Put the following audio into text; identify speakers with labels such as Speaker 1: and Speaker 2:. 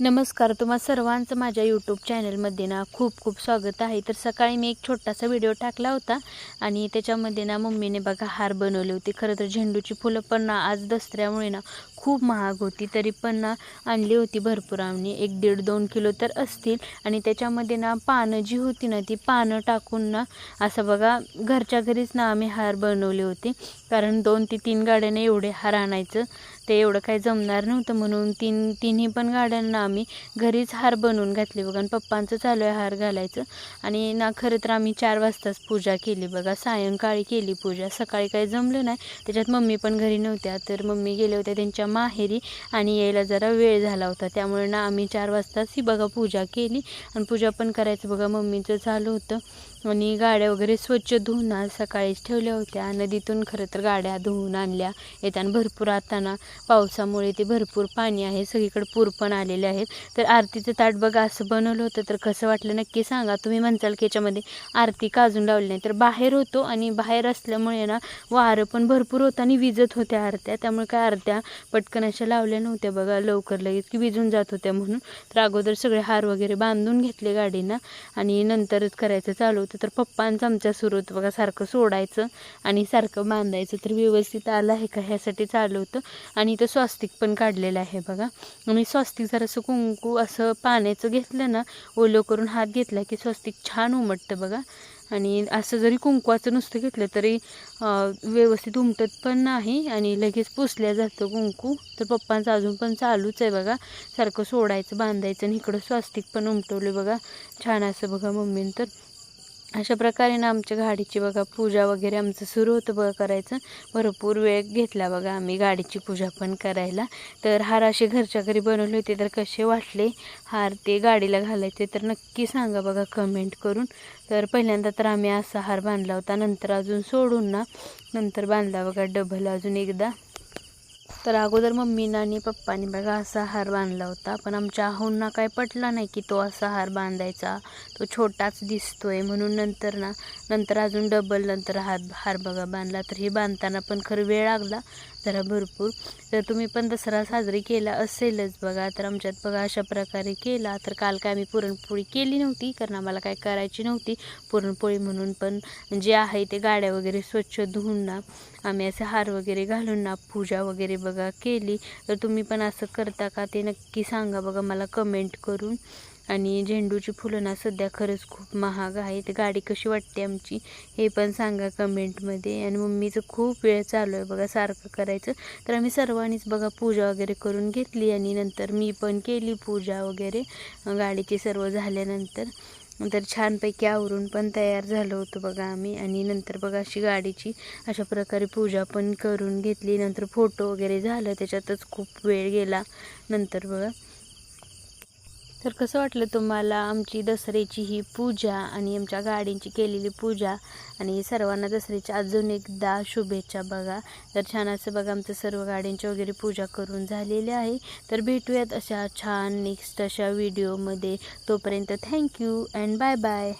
Speaker 1: नमस्कार तुम्हा सर्वांचं माझ्या यूट्यूब चॅनलमध्ये ना खूप खूप स्वागत आहे. तर सकाळी मी एक छोटासा व्हिडिओ टाकला होता आणि त्याच्यामध्ये ना मम्मीने बघा हार बनवले होते. खरं तर झेंडूची फुलं पण ना आज दसऱ्यामुळे ना खूप महाग होती तरी पण ना आणली होती भरपूर आम्ही. एक दीड दोन किलो तर असतील. आणि त्याच्यामध्ये ना पानं जी होती ना ती पानं टाकून ना असं बघा घरच्या घरीच ना आम्ही हार बनवले होते. कारण दोन ते तीन गाड्याने एवढे हार आणायचं ते एवढं काही जमणार नव्हतं. म्हणून तीन तिन्ही पण गाड्यांना आम्ही घरीच हार बनवून घातले बघा. आणि पप्पांचं चालू आहे हार घालायचं. आणि ना खरं तर आम्ही चार वाजताच पूजा केली बघा. सायंकाळी केली पूजा. सकाळी काही जमलं नाही. त्याच्यात मम्मी पण घरी नव्हत्या. तर मम्मी गेल्या होत्या. त्यांच्या माहेरी आणि यायला जरा वेळ झाला होता. त्यामुळे ना आम्ही चार वाजताच ही बघा पूजा केली. आणि पूजा पण करायचं बघा मम्मीचं चालू होतं. आणि गाड्या वगैरे स्वच्छ धुवून आज सकाळीच ठेवल्या होत्या. नदीतून खरं तर गाड्या धुवून आणल्या. येताना भरपूर आताना पावसामुळे ते भरपूर पाणी आहे. सगळीकडे पूर पण आलेले आहेत. तर आरतीचं ताट बघा असं बनवलं होतं. तर कसं वाटलं नक्की सांगा. तुम्ही म्हणताल की याच्यामध्ये आरती काजून लावली नाही? तर बाहेर होतो आणि बाहेर असल्यामुळे ना वारं पण भरपूर होतं आणि विजत होत्या आरत्या. त्यामुळे काय आरत्या पटकन अशा लावल्या नव्हत्या बघा लवकर लगेच की विजून जात होत्या म्हणून. तर अगोदर सगळे हार वगैरे बांधून घेतले गाडीना आणि नंतरच करायचं चालू होतं. तर पप्पांचं आमच्या सुरू होतं बघा सारखं सोडायचं आणि सारखं बांधायचं. तर व्यवस्थित आलं आहे का ह्यासाठी चालू होतं. आणि इथं स्वस्तिक पण काढलेलं आहे बघा. आणि स्वस्तिक जरासं कुंकू असं पाण्याचं घेतलं ना ओलं करून हात घेतला की स्वस्तिक छान उमटतं बघा. आणि असं जरी कुंकवाचं नुसतं घेतलं तरी व्यवस्थित उमटत पण नाही आणि लगेच पुसल्या जातं कुंकू. तर पप्पांचं अजून पण चालूच आहे बघा. सारखं सोडायचं बांधायचं आणि इकडं स्वास्तिक पण उमटवलं बघा. छान असं बघा मम्मीनं तर. अशा प्रकारे ना आमच्या गाडीची बघा पूजा वगैरे आमचं सुरू होतं बघा करायचं. भरपूर वेळ घेतला बघा आम्ही गाडीची पूजा पण करायला. तर हार असे घरच्या घरी बनवले होते तर कसे वाटले हार ते गाडीला घालायचे तर नक्की सांगा बघा कमेंट करून. तर पहिल्यांदा तर आम्ही असा हार बांधला होता नंतर अजून सोडून ना नंतर बांधला बघा डबल अजून एकदा. तर अगोदर मम्मीनं आणि पप्पानी बघा असा हार बांधला होता पण आमच्या आहोंना काय पटला नाही की तो असा हार बांधायचा. तो छोटाच दिसतोय म्हणून नंतर ना नंतर अजून डबल नंतर हार हार बघा बांधला. तर हे बांधताना पण खरं वेळ लागला. जरा भरपूर. तर तुम्ही पण दसरा साजरी केला असेलच बघा. तर आमच्यात बघा अशा प्रकारे केला. तर काल काय आम्ही पुरणपोळी केली नव्हती कारण आम्हाला काय करायची नव्हती. पुरणपोळी म्हणून पण जे आहे ते गाड्या वगैरे स्वच्छ धुवून ना आम्ही असे हार वगैरे घालून ना पूजा वगैरे बघा केली. तर तुम्ही पण असं करता का ते नक्की सांगा बघा मला कमेंट करून. आणि झेंडूची फुलं ना सध्या खरंच खूप महाग आहे तर गाडी कशी वाटते आमची हे पण सांगा कमेंटमध्ये. आणि मम्मीचं खूप वेळ चालू आहे बघा सारखं करायचं. तर आम्ही सर्वांनीच बघा पूजा वगैरे करून घेतली आणि नंतर मी पण केली पूजा वगैरे गाडीची सर्व झाल्यानंतर. नंतर छानपैकी आवरून पण तयार झालं होतं बघा आम्ही. आणि नंतर बघा अशी गाडीची अशा प्रकारे पूजा पण करून घेतली. नंतर फोटो वगैरे झालं त्याच्यातच खूप वेळ गेला नंतर बघा. तर कसं वाटलं तुम्हाला आमची दसऱ्याची ही पूजा आणि आमच्या गाडींची केलेली पूजा? आणि सर्वांना दसऱ्याच्या अजून एकदा शुभेच्छा बघा. तर छान असं बघा आमचं सर्व गाड्यांची वगैरे पूजा करून झालेली आहे. तर भेटूयात अशा छान नेक्स्ट अशा व्हिडिओमध्ये तोपर्यंत थँक्यू अँड बाय बाय